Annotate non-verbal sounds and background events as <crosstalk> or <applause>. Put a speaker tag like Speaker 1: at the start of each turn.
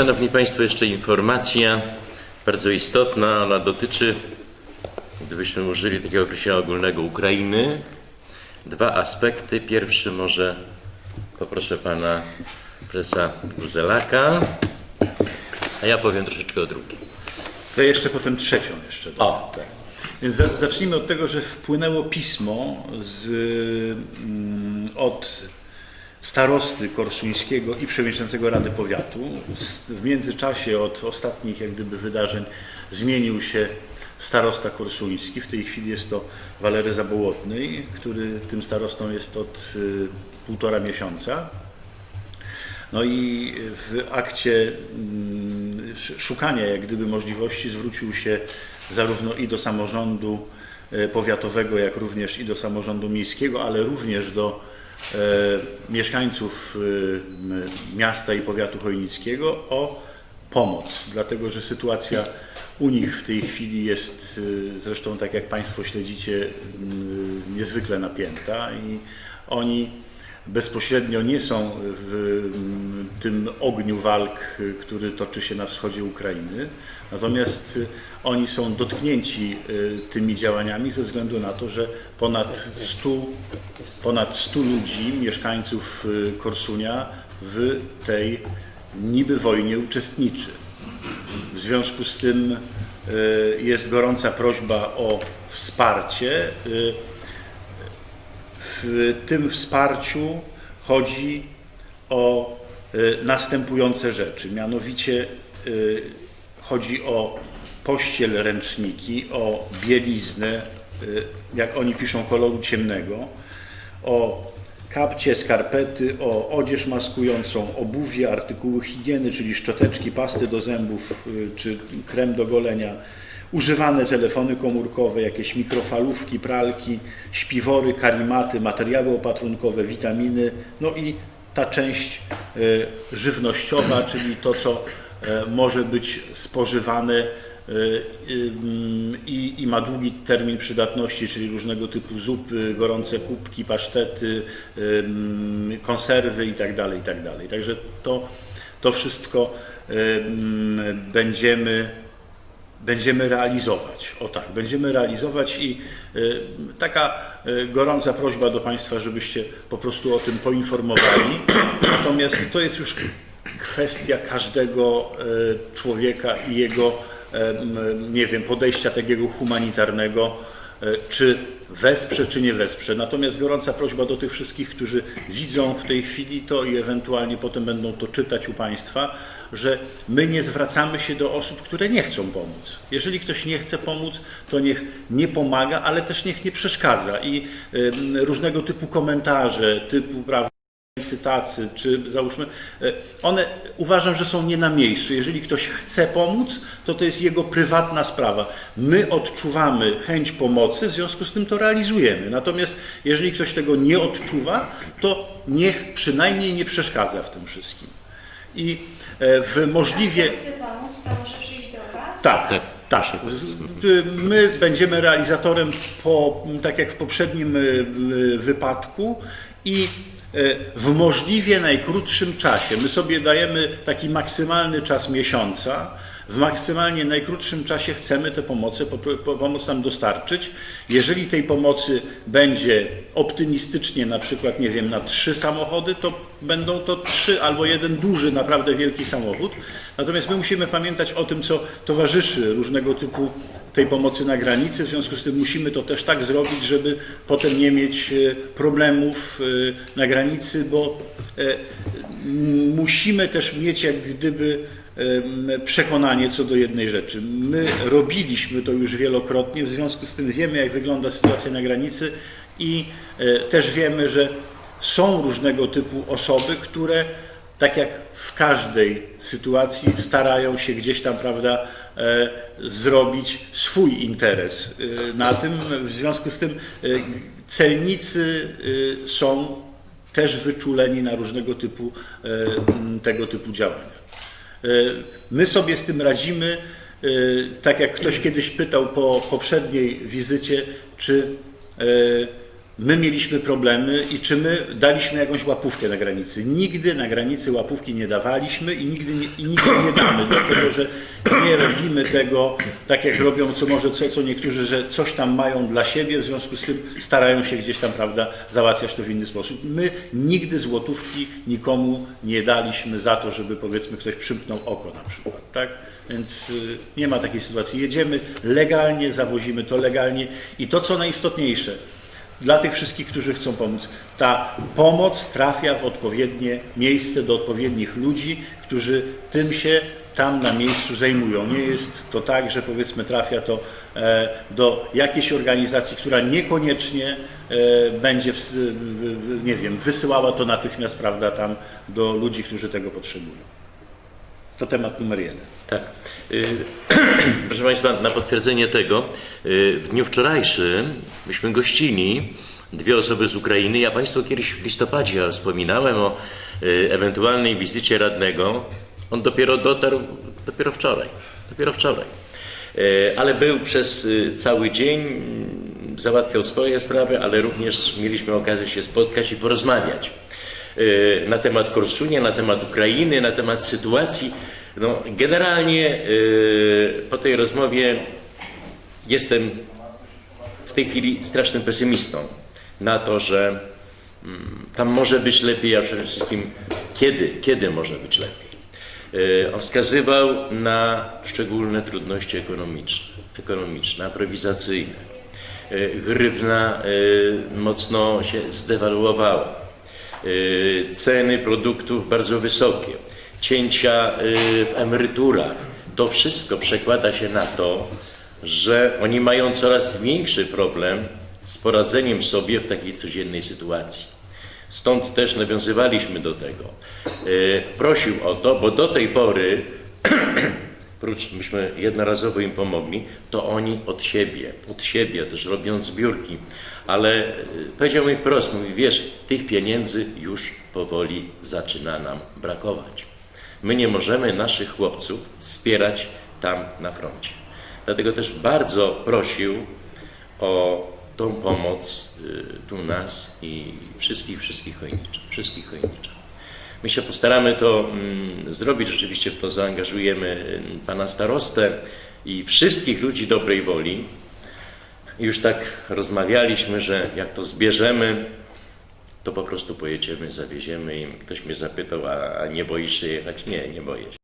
Speaker 1: Szanowni Państwo, jeszcze informacja bardzo istotna. Ona dotyczy, gdybyśmy użyli takiego określenia ogólnego, Ukrainy. Dwa aspekty. Pierwszy może poproszę pana prezesa Guzelaka, a ja powiem troszeczkę o drugim.
Speaker 2: To jeszcze potem trzecią jeszcze.
Speaker 1: O.
Speaker 2: Tak. Więc za- zacznijmy od tego, że wpłynęło pismo z, mm, od starosty korsuńskiego i przewodniczącego Rady Powiatu. W międzyczasie od ostatnich jak gdyby wydarzeń zmienił się starosta korsuński. W tej chwili jest to Walery Zabołotny, który tym starostą jest od y, półtora miesiąca. No i w akcie mm, sz- szukania jak gdyby możliwości zwrócił się zarówno i do samorządu e, powiatowego, jak również i do samorządu miejskiego, ale również do mieszkańców e, miasta i powiatu chojnickiego o pomoc, dlatego że sytuacja u nich w tej chwili jest e, zresztą tak jak Państwo śledzicie niezwykle napięta i oni bezpośrednio nie są w tym ogniu walk, y, który toczy się na wschodzie Ukrainy, natomiast y, oni są dotknięci y, tymi działaniami ze względu na to, że ponad 100, ponad 100 ludzi, mieszkańców Korsunia w tej niby wojnie uczestniczy. W związku z tym jest gorąca prośba o wsparcie. w tym wsparciu chodzi o następujące rzeczy. Mianowicie y, chodzi o pościel ręczniki, o bieliznę, y, jak oni piszą, koloru ciemnego, o kapcie, skarpety, o odzież maskującą, obuwie, artykuły higieny, czyli szczoteczki, pasty do zębów y, czy krem do golenia, używane telefony komórkowe, jakieś mikrofalówki, pralki, śpiwory, karimaty, materiały opatrunkowe, witaminy, no i ta część y, żywnościowa, czyli to, co e, może być spożywane mm, i, i ma długi termin przydatności, czyli różnego typu zupy, gorące kubki, pasztety, konserwy itd. itd. Także to, to wszystko będziemy będziemy realizować. O tak, będziemy realizować i y, taka y, gorąca prośba do Państwa, żebyście po prostu o tym poinformowali. Natomiast to jest już kwestia każdego y, człowieka i jego, nie wiem, podejścia takiego humanitarnego, czy wesprze, czy nie wesprze. Natomiast gorąca prośba do tych wszystkich, którzy widzą w tej chwili to i ewentualnie potem będą to czytać u Państwa, że my nie zwracamy się do osób, które nie chcą pomóc. Jeżeli ktoś nie chce pomóc, to niech nie pomaga, ale też niech nie przeszkadza. I różnego typu komentarze, typu prawda, tacy, czy załóżmy, e, one uważam, że są nie na miejscu. Jeżeli ktoś chce pomóc, to to jest jego prywatna sprawa. My odczuwamy chęć pomocy, w związku z tym to realizujemy. Natomiast jeżeli ktoś tego nie odczuwa, to niech przynajmniej nie przeszkadza w tym wszystkim. I e, w możliwie...
Speaker 3: Chce pomóc, to może przyjść do Was?
Speaker 2: Tak,
Speaker 1: Tak,
Speaker 2: tak. Y, My będziemy realizatorem, po, tak jak w poprzednim y, wypadku i w możliwie najkrótszym czasie. My sobie dajemy taki maksymalny czas miesiąca. W maksymalnie najkrótszym czasie chcemy tę pomoc, po, po, pomoc nam dostarczyć. Jeżeli tej pomocy będzie optymistycznie, na przykład, nie wiem, na trzy samochody, to będą to trzy albo jeden duży, naprawdę wielki samochód. Natomiast my musimy pamiętać o tym, co towarzyszy różnego typu tej pomocy na granicy. W związku z tym musimy to też tak zrobić, żeby potem nie mieć e, problemów e, na granicy, bo e, musimy też mieć jak gdyby przekonanie co do jednej rzeczy. My robiliśmy to już wielokrotnie, w związku z tym wiemy, jak wygląda sytuacja na granicy i e, też wiemy, że są różnego typu osoby, które tak jak w każdej sytuacji starają się gdzieś tam, prawda, e, zrobić swój interes e, na tym. W związku z tym celnicy są też wyczuleni na różnego typu tego typu działania. E, My sobie z tym radzimy. E, Tak jak ktoś kiedyś pytał po poprzedniej wizycie, czy e, my mieliśmy problemy i czy my daliśmy jakąś łapówkę na granicy. Nigdy na granicy łapówki nie dawaliśmy i nigdy nie, i nigdy nie damy, dlatego że nie robimy tego tak jak robią co może co, co niektórzy, że coś tam mają dla siebie, w związku z tym starają się gdzieś tam prawda, załatwiać to w inny sposób. My nigdy złotówki nikomu nie daliśmy za to, żeby powiedzmy ktoś przymknął oko na przykład. Tak? Więc y, nie ma takiej sytuacji. Jedziemy legalnie, zawozimy to legalnie i to co najistotniejsze, dla tych wszystkich, którzy chcą pomóc. Ta pomoc trafia w odpowiednie miejsce do odpowiednich ludzi, którzy tym się tam na miejscu zajmują. Nie jest to tak, że powiedzmy trafia to e, do jakiejś organizacji, która niekoniecznie e, będzie, nie wiem, wysyłała to natychmiast, prawda, tam do ludzi, którzy tego potrzebują. To temat numer jeden.
Speaker 1: Tak. Y, <clears throat> Proszę Państwa, na potwierdzenie tego, y, w dniu wczorajszym myśmy gościli dwie osoby z Ukrainy. Ja Państwu kiedyś w listopadzie wspominałem o y, ewentualnej wizycie radnego. On dopiero dotarł, dopiero wczoraj. Dopiero wczoraj. Ale był przez cały dzień, załatwiał swoje sprawy, ale również mieliśmy okazję się spotkać i porozmawiać na temat Korszunia, na temat Ukrainy, na temat sytuacji. No, generalnie y, po tej rozmowie jestem w tej chwili strasznym pesymistą na to, że mm, tam może być lepiej, a przede wszystkim kiedy, kiedy może być lepiej. Y, wskazywał na szczególne trudności ekonomiczne, ekonomiczne aprowizacyjne. Y, Grywna y, mocno się zdewaluowała. Y, Ceny produktów bardzo wysokie, cięcia y, w emeryturach. To wszystko przekłada się na to, że oni mają coraz większy problem z poradzeniem sobie w takiej codziennej sytuacji. Stąd też nawiązywaliśmy do tego. Y, Prosił o to, bo do tej pory, <clears throat> prócz myśmy jednorazowo im pomogli, to oni od siebie, od siebie też robią zbiórki. Ale y, powiedział mi wprost, mówi, wiesz, tych pieniędzy już powoli zaczyna nam brakować. My nie możemy naszych chłopców wspierać tam na froncie. Dlatego też bardzo prosił o tą pomoc y, tu nas i wszystkich, wszystkich chojniczych, wszystkich chojniczych. My się postaramy to mm, zrobić, rzeczywiście w to zaangażujemy mm, pana starostę i wszystkich ludzi dobrej woli. Już tak rozmawialiśmy, że jak to zbierzemy, to po prostu pojedziemy, zawieziemy im. Ktoś mnie zapytał, a nie boisz się jechać? Nie, nie boję się.